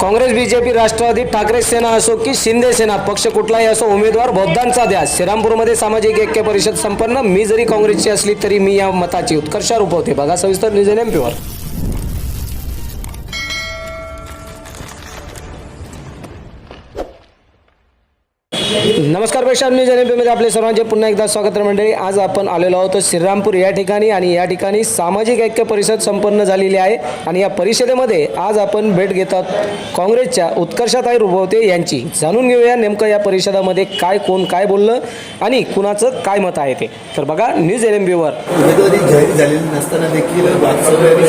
Congress BJP Rashtrawadi Thackeray Sena असो की शिंदे सेना पक्ष कुठलाही असो उमेदवार बौद्धांचा द्या श्रीरामपूरमध्ये सामाजिक ऐक्य परिषद संपन्न. मी जरी काँग्रेसची असली तरी मी या मताची उत्कर्षारूप होते. बघा सविस्तर न्यूज एम पीवर नमस्कार पेशा न्यूज एनमध्ये आपले सर्वांचे पुन्हा एकदा स्वागत मंडळी. आज आपण आलेलो आहोत श्रीरामपूर या ठिकाणी आणि या ठिकाणी सामाजिक ऐक्य परिषद संपन्न झालेली आहे आणि या परिषदेमध्ये आज आपण भेट घेतात काँग्रेसच्या उत्कर्षाताई रुभवते यांची. जाणून घेऊया नेमकं या परिषदामध्ये काय कोण काय बोललं आणि कुणाचं काय मत आहे ते. तर बघा न्यूज एन एम बीवर उमेदवारी जाहीर झालेली नसताना देखील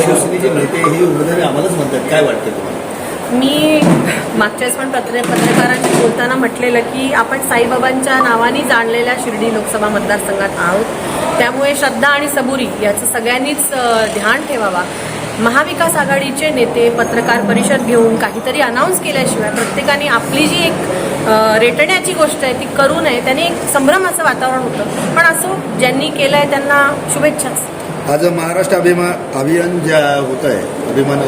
शिवसेनेचे नेते ही उमेदवारी आम्हालाच म्हणतात. काय वाटतं मी मागच्याच पण पत्र पत्रकारांशी बोलताना म्हटलेलं की आपण साईबाबांच्या नावाने जाणलेल्या शिर्डी लोकसभा मतदारसंघात आहोत. त्यामुळे श्रद्धा आणि सबुरी याचं सगळ्यांनीच ध्यान ठेवावा. महाविकास आघाडीचे नेते पत्रकार परिषद घेऊन काहीतरी अनाऊन्स केल्याशिवाय प्रत्येकाने आपली जी एक रेटण्याची गोष्ट आहे ती करू नये त्याने एक संभ्रमाचं वातावरण होतं. पण असो ज्यांनी केलं आहे त्यांना शुभेच्छाच आज महाराष्ट्र अभिमान अभियान ज्या होत आहे अभिमान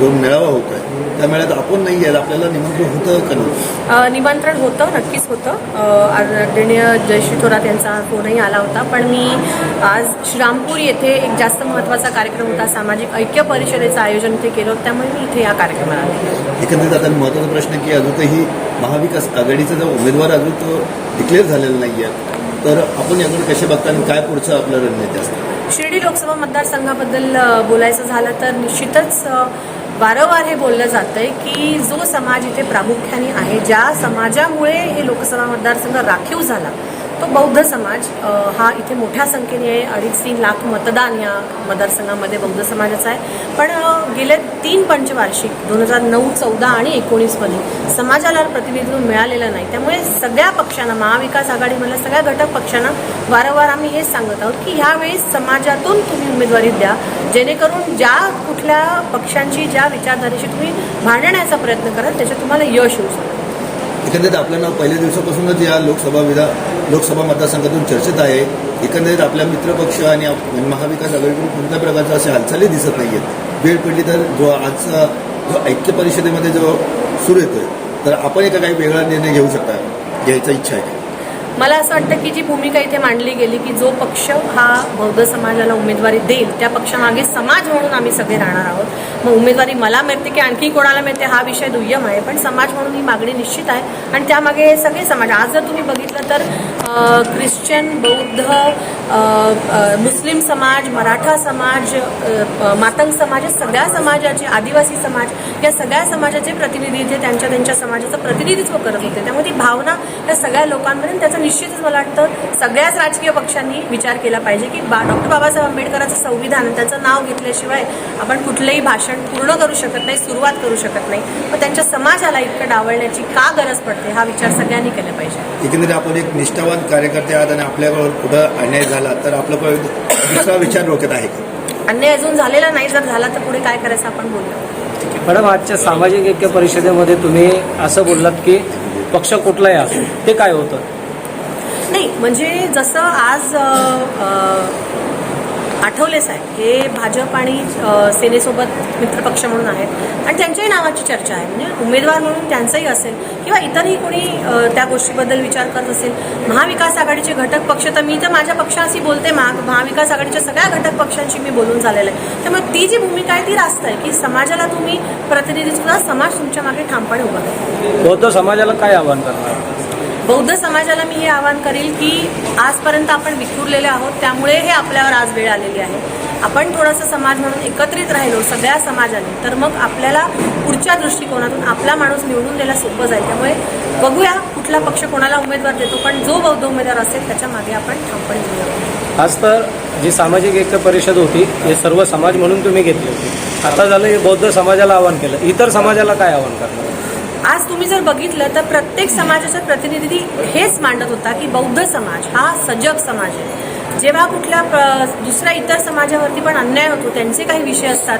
जो मेळावा होत आहे त्या मेळ्यात आपण नाही आहेत आपल्याला निमंत्रण होतं का नाही? निमंत्रण होतं नक्कीच होतं. आदरणीय जयश्री थोरात यांचा फोनही आला होता पण मी आज श्रीरामपूर येथे एक जास्त महत्त्वाचा कार्यक्रम होता सामाजिक ऐक्य परिषदेचं आयोजन इथे केलं होतं त्यामुळे मी इथे या कार्यक्रमाला आले. एकंदरीत आता महत्त्वाचा प्रश्न की अजूनही महाविकास आघाडीचा जो उमेदवार अजून तो डिक्लेअर झालेला नाही आहे तर आपण याकडे कसे बघता आणि काय पुढचं आपलं रणनीती असतं शिर्डी लोकसभा मतदारसंघाबद्दल बोलायचं झालं तर निश्चितच वारंवार हे बोललं जातं आहे की जो समाज इथे प्रामुख्याने आहे ज्या समाजामुळे हे लोकसभा मतदारसंघ राखीव झाला तो बौद्ध समाज हा इथे मोठ्या संख्येने आहे. अडीच तीन लाख मतदान या मतदारसंघामध्ये बौद्ध समाजाचं आहे. पण गेले तीन पंचवार्षिक दोन हजार नऊ चौदा आणि एकोणीसमध्ये समाजाला प्रतिनिधित्व मिळालेलं नाही. त्यामुळे सगळ्या पक्षांना महाविकास आघाडीमधल्या सगळ्या घटक पक्षांना वारंवार आम्ही हेच सांगत आहोत की ह्यावेळेस समाजातून तुम्ही उमेदवारी द्या. जेणेकरून ज्या कुठल्या पक्षांची ज्या विचारधारेशी तुम्ही भांडण्याचा प्रयत्न कराल त्याच्यात तुम्हाला यश होऊ शकतं. एकंदरीत आपल्याला पहिल्या दिवसापासूनच या लोकसभा विधा लोकसभा मतदारसंघातून चर्चेत आहे. एकंदरीत आपल्या मित्रपक्ष आणि महाविकास आघाडीकडून कोणत्या प्रकारच्या अशा हालचाली दिसत नाही आहेत वेळ पडली तर जो आजचा जो ऐक्य परिषदेमध्ये जो सुरू येतोय तर आपण एका काही वेगळा निर्णय घेऊ शकता घ्यायचा इच्छा आहे. मला असं वाटतं की जी भूमिका इथे मांडली गेली की जो पक्ष हा बौद्ध समाजाला उमेदवारी देईल त्या पक्षामागे समाज म्हणून आम्ही सगळे राहणार आहोत. मग उमेदवारी मला मिळते की आणखी कोणाला मिळते हा विषय दुय्यम आहे. पण समाज म्हणून ही मागणी निश्चित आहे. आणि त्यामागे हे सगळे समाज आज जर तुम्ही बघितलं तर ख्रिश्चन बौद्ध मुस्लिम समाज मराठा समाज मातंग समाज या सगळ्या समाजाचे आदिवासी समाज या सगळ्या समाजाचे प्रतिनिधी जे त्यांच्या त्यांच्या समाजाचं प्रतिनिधित्व करत होते. त्यामुळे ती भावना या सगळ्या लोकांमध्ये त्याचं त्याचा निश्चितच मला वाटतं सगळ्याच राजकीय पक्षांनी विचार केला पाहिजे की बा डॉक्टर बाबासाहेब आंबेडकरांचं संविधान त्याचं नाव घेतल्याशिवाय आपण कुठलंही भाषण पूर्ण करू शकत नाही सुरुवात करू शकत नाही. पण त्यांच्या समाजाला इतकं डावलण्याची का गरज पडते? हा विचार सगळ्यांनी केला पाहिजे. एकंदरीत आपण एक निष्ठावान कार्यकर्ते आहात आणि आपल्याकडे कुठं अन्याय झाला तर आपलं दुसरा विचार डोक्यात आहे. का अन्याय अजून झालेला नाही जर झाला तर पुढे काय करायचं आपण बोललो मॅडम आजच्या सामाजिक ऐक्य परिषदेमध्ये तुम्ही असं बोललात की पक्ष कुठलाही असो ते काय होतं? नाही म्हणजे जसं आज आठवले साहेब. हे भाजप आणि सेनेसोबत मित्रपक्ष म्हणून आहेत. आणि त्यांच्याही नावाची चर्चा आहे. म्हणजे उमेदवार म्हणून त्यांचंही असेल किंवा इतरही कोणी त्या गोष्टीबद्दल विचार करत असेल. महाविकास आघाडीचे घटक पक्ष तर मी तर माझ्या पक्षाशी बोलते. महा महाविकास आघाडीच्या सगळ्या घटक पक्षांशी मी बोलून झालेलं आहे. त्यामुळे ती जी भूमिका आहे ती रास्त आहे की समाजाला तुम्ही प्रतिनिधी समाज तुमच्या मागे ठामपणे उभा करा. समाजाला काय आव्हान करणार? बौद्ध समाजाला मी हे आवाहन करेल की आजपर्यंत आपण विखुरलेले आहोत त्यामुळे हे आपल्यावर आज वेळ आलेली आहे. आपण थोडंसं समाज म्हणून एकत्रित राहिलो सगळ्या समाजाने तर मग आपल्याला पुढच्या दृष्टिकोनातून आपला माणूस निवडून द्यायला सोपं जाईल. त्यामुळे बघूया कुठला पक्ष कोणाला उमेदवार देतो पण जो बौद्ध उमेदवार असेल त्याच्यामागे आपण ठामपणे घेऊया आज तर जी सामाजिक एकता परिषद होती हे सर्व समाज म्हणून तुम्ही घेतली होती. आता झालं हे बौद्ध समाजाला आव्हान केलं. इतर समाजाला काय आव्हान करणार? आज तुम्ही जर बघितलं तर प्रत्येक समाजाचा प्रतिनिधी हेच मांडत होता की बौद्ध समाज हा सजग समाज आहे. जेव्हा कुठल्या दुसऱ्या इतर समाजावरती पण अन्याय होतो त्यांचे काही विषय असतात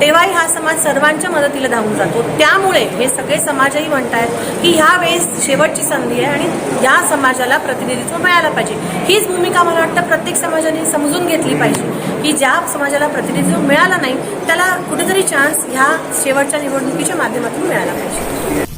तेव्हाही हा समाज सर्वांच्या मदतीला धावून जातो. त्यामुळे हे सगळे समाजही म्हणतायत की ह्या वेळेस शेवटची संधी आहे आणि या समाजाला प्रतिनिधित्व मिळायला पाहिजे. हीच भूमिका मला वाटतं प्रत्येक समाजाने समजून घेतली पाहिजे की ज्या समाजाला प्रतिनिधित्व मिळालं नाही त्याला कुठेतरी चान्स ह्या शेवटच्या निवडणुकीच्या माध्यमातून मिळाला पाहिजे.